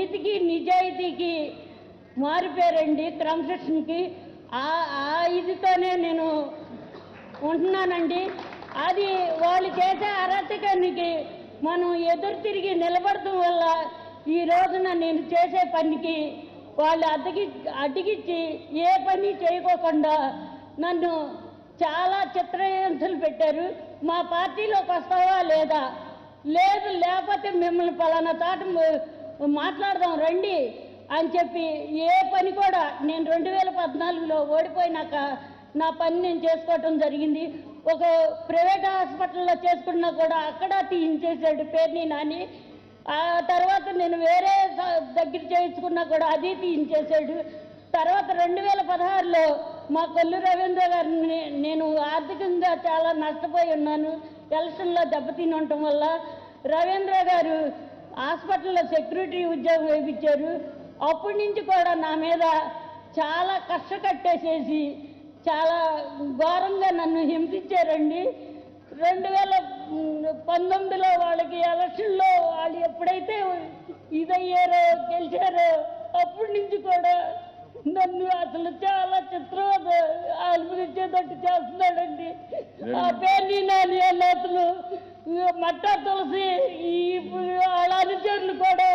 నీతికి నిజాయితీకి మారిపోయారండి క్రమశిక్షణకి. ఆ ఆ ఇదితోనే నేను ఉంటున్నానండి. అది వాళ్ళు చేసే అరాచకానికి మనం ఎదురు తిరిగి నిలబడటం వల్ల ఈ రోజున నేను చేసే పనికి వాళ్ళు అడ్డగి అడ్డగిచ్చి ఏ పని చేయకోకుండా నన్ను చాలా చిత్రహింసలు పెట్టారు. మా పార్టీలోకి వస్తావా లేదా? లేదు లేకపోతే మిమ్మల్ని పలానా తాట మాట్లాడదాం రండి అని చెప్పి ఏ పని కూడా నేను రెండు వేల పద్నాలుగులో ఓడిపోయినాక నా పని నేను చేసుకోవటం జరిగింది. ఒక ప్రైవేట్ హాస్పిటల్లో చేసుకున్నా కూడా అక్కడ తీయించేశాడు పేరుని నాని. ఆ తర్వాత నేను వేరే దగ్గర చేయించుకున్నా కూడా అది తీయించేశాడు. తర్వాత రెండు వేల పదహారులో మా కొల్లు రవీంద్ర గారిని నేను ఆర్థికంగా చాలా నష్టపోయి ఉన్నాను. ఎలక్షన్లో దెబ్బతిని ఉండటం వల్ల రవీంద్ర గారు హాస్పిటల్లో సెక్యూరిటీ ఉద్యోగం వేయించారు. అప్పటి నుంచి కూడా నా మీద చాలా కష్ట కట్టేసేసి చాలా ఘోరంగా నన్ను హింసించారండి. రెండు వేల పంతొమ్మిదిలో వాళ్ళకి ఎలక్షన్లో వాళ్ళు ఎప్పుడైతే ఇదయ్యారో గెలిచారో అప్పటి నుంచి కూడా నన్ను అసలు చాలా చిత్రవద అనుభవించేటట్టు చేస్తున్నాడండి. ఆ పేర్ని నాని అన్న అతను మట్టా తులసి ఈ కూడా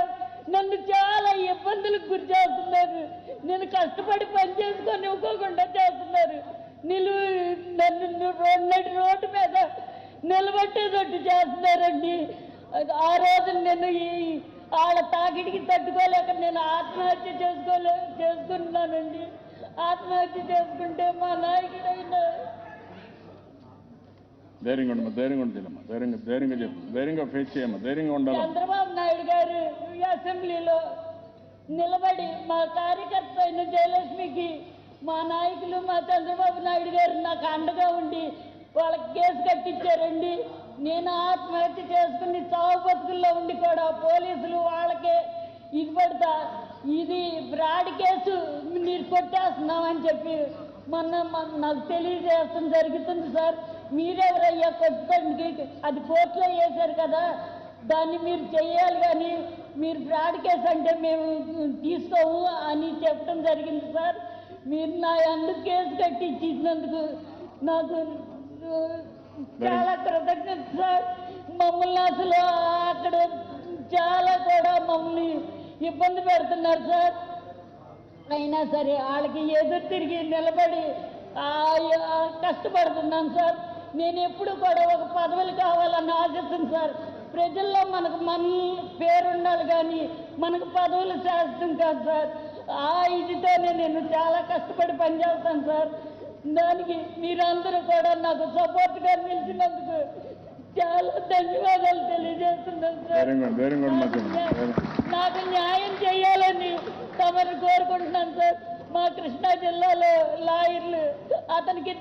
నన్ను చాలా ఇబ్బందులకు గురి చేస్తున్నారు. నేను కష్టపడి పని చేసుకొని ఇవ్వకుండా చేస్తున్నారు. నిలు నన్ను రోడ్డు రోడ్డు మీద నిలబట్టేటట్టు చేస్తున్నారండి. ఆ రోజు నేను ఈ వాళ్ళ తాకిడికి తట్టుకోలేక నేను ఆత్మహత్య చేసుకోలే చేసుకున్నానండి. ఆత్మహత్య చేసుకుంటే మా నాయకుడైన ధైర్యంగా ఉండమ్మా ధైర్యంగా ఉండమ్మా ధైర్యంగా ధైర్యంగా చెప్పు ధైర్యంగా ఫేస్ చేయమ్మా ధైర్యంగా ఉండాలి. చంద్రబాబు నాయుడు గారు ఈ అసెంబ్లీలో నిలబడి మా కార్యకర్త అయిన జయలక్ష్మికి మా నాయకులు మా చంద్రబాబు నాయుడు గారు నాకు అండగా ఉండి వాళ్ళకి కేసు కట్టించారండి. నేను ఆత్మహత్య చేసుకుని చావు బతుకుల్లో ఉండి కూడా పోలీసులు వాళ్ళకే ఇది పడతా ఇది బ్రాడ్ కేసు మీరు కొట్టేస్తున్నామని చెప్పి మొన్న మొన్న నాకు తెలియజేస్తాం జరుగుతుంది సార్. మీరెవరయ్యా? కొట్టడానికి అది కోర్టులో వేశారు కదా. దాన్ని మీరు చెయ్యాలి కానీ మీరు ఫ్రాడ్ కేసు అంటే మేము తీసుకోము అని చెప్పడం జరిగింది సార్. మీరు నా అందుకు కేసు కట్టి ఇచ్చినందుకు నాకు చాలా కృతజ్ఞత సార్. మమ్మల్ని అసలు అక్కడ చాలా కూడా మమ్మల్ని ఇబ్బంది పెడుతున్నారు సార్. అయినా సరే వాళ్ళకి ఎదురు తిరిగి నిలబడి ఆ, కష్టపడుతున్నాను సార్. నేను ఎప్పుడు కూడా ఒక పదవులు కావాలని ఆశిస్తాను సార్. ప్రజల్లో మనకు మన పేరు ఉండాలి కానీ మనకు పదవులు శాస్త్రం కాదు సార్. ఆ ఇదితోనే నేను చాలా కష్టపడి పనిచేస్తాను సార్. దానికి మీరందరూ కూడా నాకు సపోర్ట్గా నిలిచినందుకు చాలా ధన్యవాదాలు తెలియజేస్తున్నాను సార్. నాకు న్యాయం చేయాలని తమరు కోరుకుంటున్నాను సార్. మా కృష్ణా జిల్లాలో లాయర్లు అతనికి